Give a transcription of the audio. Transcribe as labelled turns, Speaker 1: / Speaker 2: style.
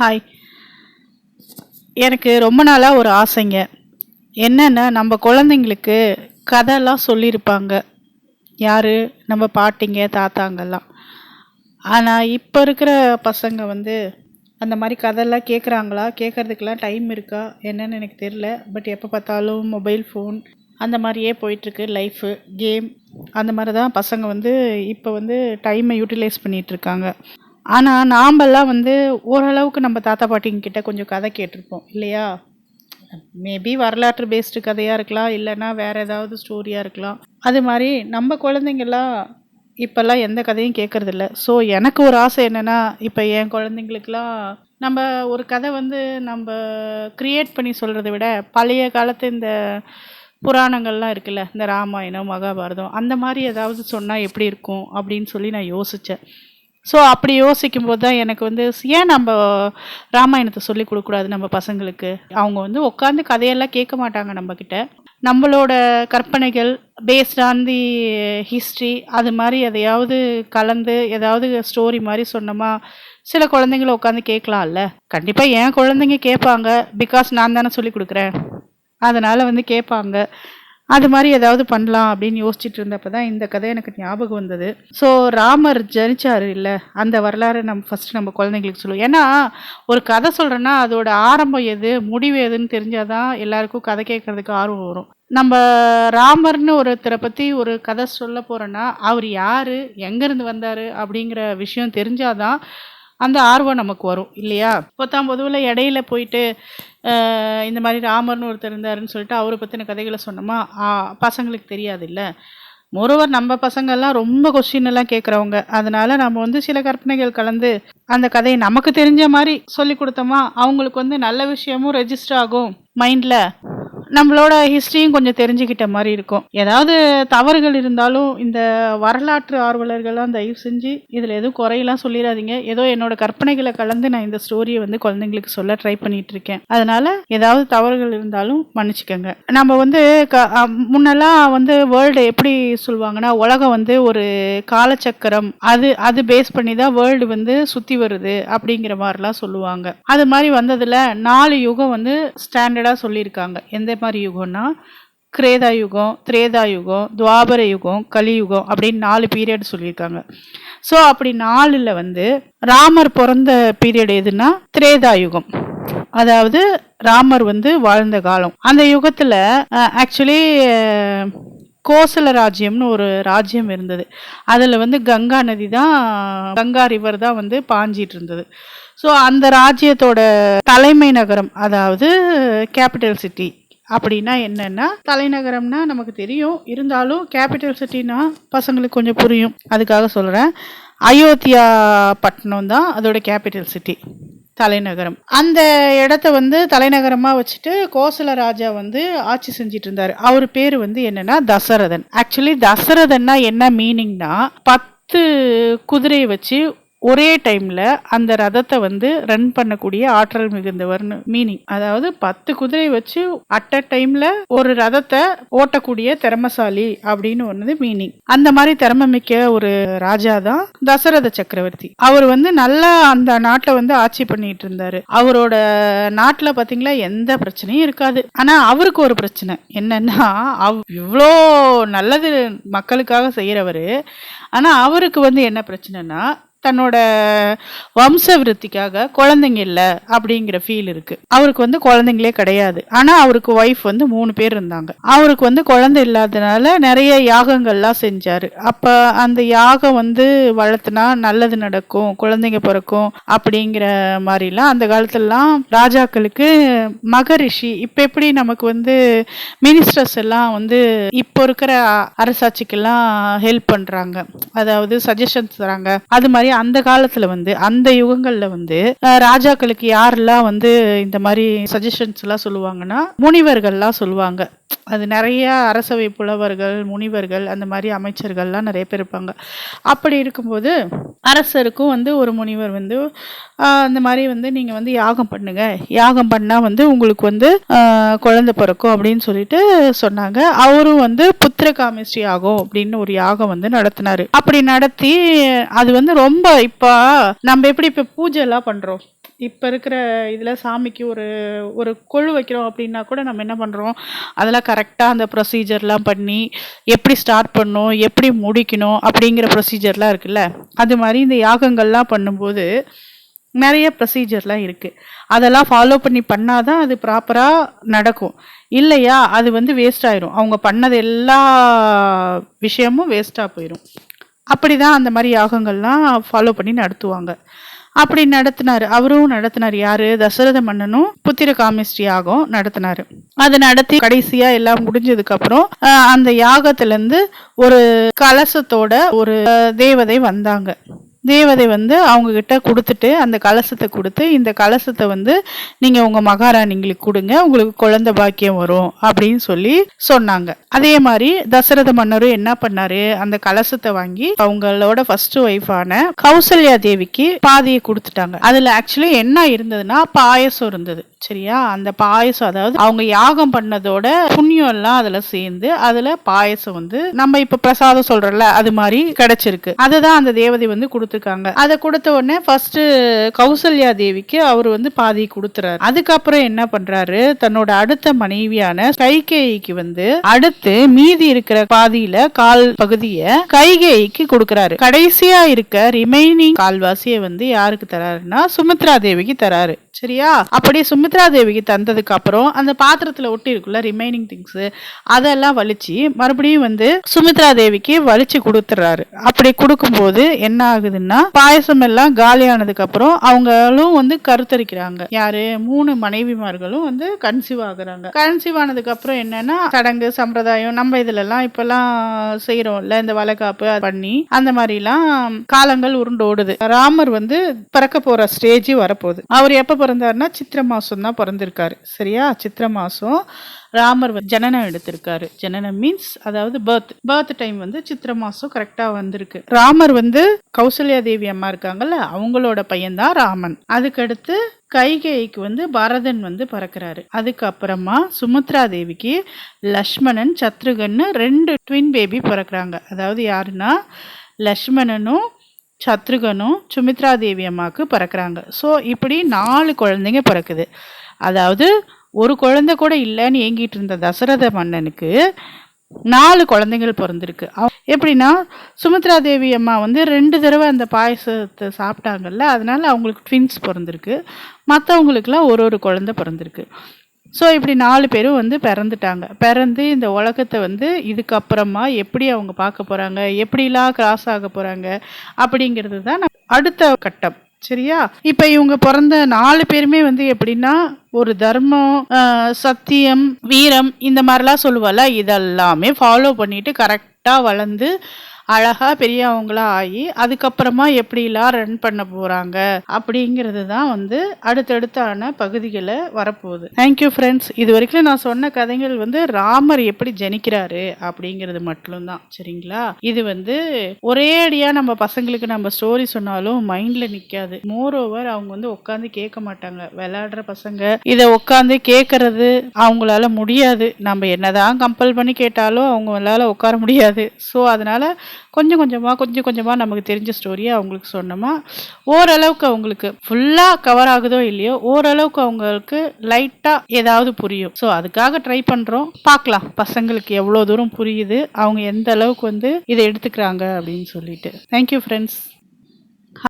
Speaker 1: hi எனக்கு ரொம்ப நாளாக ஒரு ஆசைங்க என்னென்னா நம்ம குழந்தைங்களுக்கு கதைலாம் சொல்லியிருப்பாங்க யார் நம்ம பாட்டிங்க தாத்தாங்கெல்லாம் ஆனால் இப்போ இருக்கிற பசங்க வந்து அந்த மாதிரி கதையெல்லாம் கேட்குறாங்களா கேட்குறதுக்கெல்லாம் டைம் இருக்கா என்னன்னு எனக்கு தெரில பட் எப்போ பார்த்தாலும் மொபைல் ஃபோன் அந்த மாதிரியே போயிட்டுருக்கு லைஃபு கேம் அந்த மாதிரி தான் பசங்க வந்து இப்போ வந்து டைமை யூட்டிலைஸ் பண்ணிகிட்ருக்காங்க ஆனால் நாம்பெல்லாம் வந்து ஓரளவுக்கு நம்ம தாத்தா பாட்டிங்கிட்ட கொஞ்சம் கதை கேட்டிருப்போம் இல்லையா மேபி வரலாற்று பேஸ்டு கதையாக இருக்கலாம் இல்லைன்னா வேறு ஏதாவது ஸ்டோரியாக இருக்கலாம் அது மாதிரி நம்ம குழந்தைங்கள்லாம் இப்போல்லாம் எந்த கதையும் கேட்குறதில்ல ஸோ எனக்கு ஒரு ஆசை என்னென்னா இப்போ என் குழந்தைங்களுக்கெல்லாம் நம்ம ஒரு கதை வந்து நம்ம க்ரியேட் பண்ணி சொல்கிறத விட பழைய காலத்து இந்த புராணங்கள்லாம் இருக்குல்ல இந்த ராமாயணம் மகாபாரதம் அந்த மாதிரி ஏதாவது சொன்னால் எப்படி இருக்கும் அப்படின்னு சொல்லி நான் யோசித்தேன் ஸோ அப்படி யோசிக்கும் போது தான் எனக்கு வந்து ஏன் நம்ம ராமாயணத்தை சொல்லி கொடுக்கூடாது நம்ம பசங்களுக்கு அவங்க வந்து உட்காந்து கதையெல்லாம் கேட்க மாட்டாங்க நம்மக்கிட்ட நம்மளோட கற்பனைகள் பேஸ்ட் ஆன் தி ஹிஸ்ட்ரி அது மாதிரி எதையாவது கலந்து எதாவது ஸ்டோரி மாதிரி சொன்னோமா சில குழந்தைங்கள உட்காந்து கேட்கலாம்ல கண்டிப்பாக என் குழந்தைங்க கேட்பாங்க பிகாஸ் நான் தானே சொல்லி கொடுக்குறேன் அதனால் வந்து கேட்பாங்க அது மாதிரி ஏதாவது பண்ணலாம் அப்படின்னு யோசிச்சுட்டு இருந்தப்போ தான் இந்த கதை எனக்கு ஞாபகம் வந்தது ஸோ ராமர் ஜனிச்சார் இல்லை அந்த வரலாறு நம்ம ஃபஸ்ட்டு நம்ம குழந்தைங்களுக்கு சொல்லுவோம் ஏன்னா ஒரு கதை சொல்கிறேன்னா அதோட ஆரம்பம் எது முடிவு எதுன்னு தெரிஞ்சால் தான் எல்லாருக்கும் கதை கேட்குறதுக்கு ஆர்வம் வரும் நம்ம ராமர்னு ஒருத்தரை பற்றி ஒரு கதை சொல்ல போகிறோன்னா அவர் யார் எங்கேருந்து வந்தார் அப்படிங்கிற விஷயம் தெரிஞ்சாதான் அந்த ஆர்வம் நமக்கு வரும் இல்லையா பத்தாம் பொதுவில் இடையில போயிட்டு இந்த மாதிரி ராமர்னு ஒருத்தர் இருந்தாருன்னு சொல்லிட்டு அவரை பற்றின கதைகளை சொன்னோமா பசங்களுக்கு தெரியாது இல்லை மொரோவர் நம்ம பசங்கள்லாம் ரொம்ப கொஸ்டின் எல்லாம் கேட்குறவங்க அதனால நம்ம வந்து சில கற்பனைகள் கலந்து அந்த கதையை நமக்கு தெரிஞ்ச மாதிரி சொல்லி கொடுத்தோமா அவங்களுக்கு வந்து நல்ல விஷயமும் ரெஜிஸ்டர் ஆகும் மைண்டில் நம்மளோட ஹிஸ்ட்ரியும் கொஞ்சம் தெரிஞ்சுக்கிட்ட மாதிரி இருக்கும் ஏதாவது தவறுகள் இருந்தாலும் இந்த வரலாற்று ஆர்வலர்கள்லாம் தயவு செஞ்சு இதில் எதுவும் குறையெல்லாம் சொல்லிடாதீங்க ஏதோ என்னோட கற்பனைகளை கலந்து நான் இந்த ஸ்டோரியை வந்து குழந்தைங்களுக்கு சொல்ல ட்ரை பண்ணிட்டு இருக்கேன் அதனால ஏதாவது தவறுகள் இருந்தாலும் மன்னிச்சுக்கோங்க நம்ம வந்து முன்னெல்லாம் வந்து வேர்ல்டு எப்படி சொல்லுவாங்கன்னா உலகம் வந்து ஒரு காலச்சக்கரம் அது அது பேஸ் பண்ணி தான் வேர்ல்டு வந்து சுற்றி வருது அப்படிங்கிற மாதிரிலாம் சொல்லுவாங்க அது மாதிரி வந்ததில் நாலு யுகம் வந்து ஸ்டாண்டர்டாக சொல்லியிருக்காங்க எந்த மாதிரி யுகம்னா கிரேதா யுகம் திரேதா யுகம் துவாபர யுகம் கலியுகம் அப்படின்னு நாலு பீரியட் சொல்லியிருக்காங்க ஸோ அப்படி நாலில் வந்து ராமர் பிறந்த பீரியட் எதுனா திரேதா யுகம் அதாவது ராமர் வந்து வாழ்ந்த காலம் அந்த யுகத்தில் ஆக்சுவலி கோசல ராஜ்யம்னு ஒரு ராஜ்யம் இருந்தது அதில் வந்து கங்கா நதி தான் கங்கா ரிவர் தான் வந்து பாஞ்சிட்டு இருந்தது ஸோ அந்த ராஜ்யத்தோட தலைமை நகரம் அதாவது கேபிட்டல் சிட்டி அப்படின்னா என்னன்னா தலைநகரம்னா நமக்கு தெரியும் இருந்தாலும் கேபிட்டல் சிட்டினா பசங்களுக்கு கொஞ்சம் புரியும் அதுக்காக சொல்கிறேன் அயோத்தியா பட்டணம் தான் அதோட கேபிட்டல் சிட்டி தலைநகரம் அந்த இடத்த வந்து தலைநகரமாக வச்சுட்டு கோசல ராஜா வந்து ஆட்சி செஞ்சிட்டு இருந்தார் அவர் பேர் வந்து என்னன்னா தசரதன் ஆக்சுவலி தசரதன்னா என்ன மீனிங்னா பத்து குதிரையை வச்சு ஒரே டைமில் அந்த ரதத்தை வந்து ரன் பண்ணக்கூடிய ஆற்றல் மிகுந்தவர்னு மீனிங் அதாவது பத்து குதிரை வச்சு அட் அ டைமில் ஒரு ரதத்தை ஓட்டக்கூடிய திறமசாலி அப்படின்னு ஒன்று மீனிங் அந்த மாதிரி திறமை மிக்க ஒரு ராஜா தான் தசரத சக்கரவர்த்தி அவர் வந்து நல்லா அந்த நாட்டை வந்து ஆட்சி பண்ணிட்டு இருந்தாரு அவரோட நாட்டில் பார்த்தீங்களா எந்த பிரச்சனையும் இருக்காது ஆனால் அவருக்கு ஒரு பிரச்சனை என்னன்னா அவ் இவ்வளோ நல்லது மக்களுக்காக செய்கிறவர் ஆனால் அவருக்கு வந்து என்ன பிரச்சனைனா தன்னோட வம்ச விருத்திக்காக குழந்தைங்க இல்லை அப்படிங்கிற ஃபீல் இருக்கு அவருக்கு வந்து குழந்தைங்களே கிடையாது ஆனால் அவருக்கு ஒய்ஃப் வந்து மூணு பேர் இருந்தாங்க அவருக்கு வந்து குழந்தை இல்லாததுனால நிறைய யாகங்கள்லாம் செஞ்சார் அப்போ அந்த யாகம் வந்து வளர்த்துனா நல்லது நடக்கும் குழந்தைங்க பிறக்கும் அப்படிங்கிற மாதிரிலாம் அந்த காலத்துலலாம் ராஜாக்களுக்கு மகரிஷி இப்போ எப்படி நமக்கு வந்து மினிஸ்டர்ஸ் எல்லாம் வந்து இப்போ இருக்கிற அரசாட்சிக்கெல்லாம் ஹெல்ப் பண்ணுறாங்க அதாவது சஜஷன்ஸ் தராங்க அது மாதிரி மாதிரி அந்த காலத்துல வந்து அந்த யுகங்கள்ல வந்து ராஜாக்களுக்கு யாரெல்லாம் வந்து இந்த மாதிரி சஜஷன்ஸ் எல்லாம் சொல்லுவாங்கன்னா முனிவர்கள்லாம் சொல்லுவாங்க அது நிறைய அரசவை புலவர்கள் முனிவர்கள் அந்த மாதிரி அமைச்சர்கள்லாம் நிறைய பேர் இருப்பாங்க அப்படி இருக்கும்போது அரசருக்கும் வந்து ஒரு முனிவர் வந்து அந்த மாதிரி வந்து நீங்கள் வந்து யாகம் பண்ணுங்க யாகம் பண்ணால் வந்து உங்களுக்கு வந்து குழந்தை பிறக்கும் அப்படின்னு சொல்லிட்டு சொன்னாங்க அவரும் வந்து புத்திர காமிஸ்ட்ரி ஆகும் அப்படின்னு ஒரு யாகம் வந்து நடத்தினாரு அப்படி நடத்தி அது வந்து ரொம்ப இப்போ நம்ம எப்படி இப்போ பூஜை எல்லாம் பண்ணுறோம் இப்போ இருக்கிற இதில் சாமிக்கு ஒரு ஒரு கொழு வைக்கிறோம் அப்படின்னா கூட நம்ம என்ன பண்ணுறோம் அதெல்லாம் கரெக்டாக அந்த ப்ரொசீஜர்லாம் பண்ணி எப்படி ஸ்டார்ட் பண்ணணும் எப்படி முடிக்கணும் அப்படிங்கிற ப்ரொசீஜர்லாம் இருக்குல்ல அது மாதிரி இந்த யாகங்கள்லாம் பண்ணும்போது நிறைய ப்ரொசீஜர்லாம் இருக்குது அதெல்லாம் ஃபாலோ பண்ணி பண்ணால் தான் அது ப்ராப்பராக நடக்கும் இல்லையா அது வந்து வேஸ்ட் ஆயிரும் அவங்க பண்ணது எல்லா விஷயமும் வேஸ்ட்டாக போயிடும் அப்படி தான் அந்த மாதிரி யாகங்கள்லாம் ஃபாலோ பண்ணி நடத்துவாங்க அப்படி நடத்தினாரு அவரும் நடத்தினார் யாரு தசரத மன்னனும் புத்திர காமிஸ்ட்ரி யாகம் நடத்தினாரு அது நடத்தி கடைசியா எல்லாம் முடிஞ்சதுக்கு அப்புறம் அந்த யாகத்துல இருந்து ஒரு கலசத்தோட ஒரு தேவதை வந்தாங்க தேவதை வந்து அவங்கக்கிட்ட கொடுத்துட்டு அந்த கலசத்தை கொடுத்து இந்த கலசத்தை வந்து நீங்கள் உங்கள் மகாராணிங்களுக்கு கொடுங்க உங்களுக்கு குழந்த பாக்கியம் வரும் அப்படின்னு சொல்லி சொன்னாங்க அதே மாதிரி தசரத மன்னரும் என்ன பண்ணாரு அந்த கலசத்தை வாங்கி அவங்களோட ஃபர்ஸ்ட் ஒய்ஃபான கௌசல்யா தேவிக்கு பாதியை கொடுத்துட்டாங்க அதில் ஆக்சுவலி என்ன இருந்ததுன்னா பாயசம் இருந்தது சரியா அந்த பாயசம் அதாவது அவங்க யாகம் பண்ணதோட புண்ணியம் எல்லாம் அதில் சேர்ந்து அதில் பாயசம் வந்து நம்ம இப்போ பிரசாதம் சொல்கிறோம்ல அது மாதிரி கிடைச்சிருக்கு அதுதான் அந்த தேவதை வந்து கொடுத்து கொடுத்துருக்காங்க அதை கொடுத்த உடனே ஃபர்ஸ்ட் கௌசல்யா தேவிக்கு அவர் வந்து பாதி கொடுத்துறாரு அதுக்கப்புறம் என்ன பண்றாரு தன்னோட அடுத்த மனைவியான கைகேயிக்கு வந்து அடுத்து மீதி இருக்கிற பாதியில கால் பகுதிய கைகேயிக்கு கொடுக்கறாரு கடைசியா இருக்க ரிமைனிங் கால்வாசியை வந்து யாருக்கு தராருன்னா சுமித்ரா தேவிக்கு தராரு சரியா அப்படியே சுமித்ரா தேவிக்கு தந்ததுக்கு அப்புறம் அந்த பாத்திரத்தில் ஒட்டி இருக்குல்ல ரிமைனிங் திங்ஸ் அதெல்லாம் வலிச்சு மறுபடியும் வந்து சுமித்ரா தேவிக்கு வலிச்சு கொடுத்துறாரு அப்படி கொடுக்கும்போது என்ன ஆகுதுன்னா பாயசம் எல்லாம் காலியானதுக்கு அப்புறம் அவங்களும் வந்து கருத்தரிக்கிறாங்க யாரு மூணு மனைவிமார்களும் வந்து கன்சீவ் ஆகுறாங்க கன்சீவ் ஆனதுக்கு அப்புறம் என்னன்னா சடங்கு சம்பிரதாயம் நம்ம இதுல எல்லாம் இப்பெல்லாம் செய்யறோம்ல இந்த வளைகாப்பு பண்ணி அந்த மாதிரி எல்லாம் காலங்கள் உருண்டோடுது ராமர் வந்து பிறக்க போற ஸ்டேஜ் வரப்போகுது அவர் எப்ப பிறந்தார்னா சித்திர மாதம் தான் பிறந்திருக்காரு சரியா சித்திர மாதம் ராமர் ஜனனம் எடுத்திருக்காரு ஜனனம் மீன்ஸ் அதாவது பர்த் பர்த் டைம் வந்து சித்திர மாதம் கரெக்டாக வந்திருக்கு ராமர் வந்து கௌசல்யா தேவி அம்மா இருக்காங்கல்ல அவங்களோட பையன்தான் ராமன் அதுக்கடுத்து கைகேக்கு வந்து பரதன் வந்து பறக்கிறாரு அதுக்கப்புறமா சுமித்ரா தேவிக்கு லக்ஷ்மணன் சத்ருகன்னு ரெண்டு ட்வின் பேபி பிறக்கிறாங்க அதாவது யாருன்னா லக்ஷ்மணனும் சத்ருகனும் சுமித்ரா தேவி அம்மாவுக்கு பறக்கிறாங்க ஸோ இப்படி நாலு குழந்தைங்க பிறக்குது அதாவது ஒரு குழந்தை கூட இல்லைன்னு ஏங்கிட்டு இருந்த தசரத மன்னனுக்கு நாலு குழந்தைகள் பிறந்திருக்கு எப்படின்னா சுமித்ரா தேவி அம்மா வந்து ரெண்டு தடவை அந்த பாயசத்தை சாப்பிட்டாங்கல்ல அதனால அவங்களுக்கு ட்வின்ஸ் பிறந்திருக்கு மற்றவங்களுக்குலாம் ஒரு ஒரு குழந்தை பிறந்திருக்கு ஸோ இப்படி நாலு பேரும் வந்து பிறந்துட்டாங்க பிறந்து இந்த உலகத்தை வந்து இதுக்கப்புறமா எப்படி அவங்க பார்க்க போகிறாங்க எப்படிலாம் கிராஸ் ஆக போகிறாங்க அப்படிங்கிறது தான் அடுத்த கட்டம் சரியா இப்போ இவங்க பிறந்த நாலு பேருமே வந்து எப்படின்னா ஒரு தர்மம் சத்தியம் வீரம் இந்த மாதிரிலாம் சொல்லுவாள் இதெல்லாமே ஃபாலோ பண்ணிட்டு கரெக்டாக வளர்ந்து அழகாக பெரியவங்களா ஆகி அதுக்கப்புறமா எப்படிலாம் ரன் பண்ண போகிறாங்க அப்படிங்கிறது தான் வந்து அடுத்தடுத்தான பகுதிகளை வரப்போகுது தேங்க்யூ ஃப்ரெண்ட்ஸ் இது வரைக்கும் நான் சொன்ன கதைகள் வந்து ராமர் எப்படி ஜனிக்கிறாரு அப்படிங்கிறது மட்டும்தான் சரிங்களா இது வந்து ஒரே அடியாக நம்ம பசங்களுக்கு நம்ம ஸ்டோரி சொன்னாலும் மைண்டில் நிற்காது மோர் ஓவர் அவங்க வந்து உட்காந்து கேட்க மாட்டாங்க விளையாடுற பசங்க இதை உட்காந்து கேட்கறது அவங்களால முடியாது நம்ம என்னதான் கம்பல் பண்ணி கேட்டாலும் அவங்களால உட்கார முடியாது ஸோ அதனால கொஞ்சம் கொஞ்சமாக கொஞ்சம் கொஞ்சமாக நமக்கு தெரிஞ்ச ஸ்டோரியை அவங்களுக்கு சொன்னோமா ஓரளவுக்கு அவங்களுக்கு ஃபுல்லாக கவர் ஆகுதோ இல்லையோ ஓரளவுக்கு அவங்களுக்கு லைட்டாக ஏதாவது புரியும் ஸோ அதுக்காக ட்ரை பண்ணுறோம் பார்க்கலாம் பசங்களுக்கு எவ்வளோ தூரம் புரியுது அவங்க எந்த அளவுக்கு வந்து இதை எடுத்துக்கிறாங்க அப்படின்னு சொல்லிட்டு தேங்க்யூ ஃப்ரெண்ட்ஸ்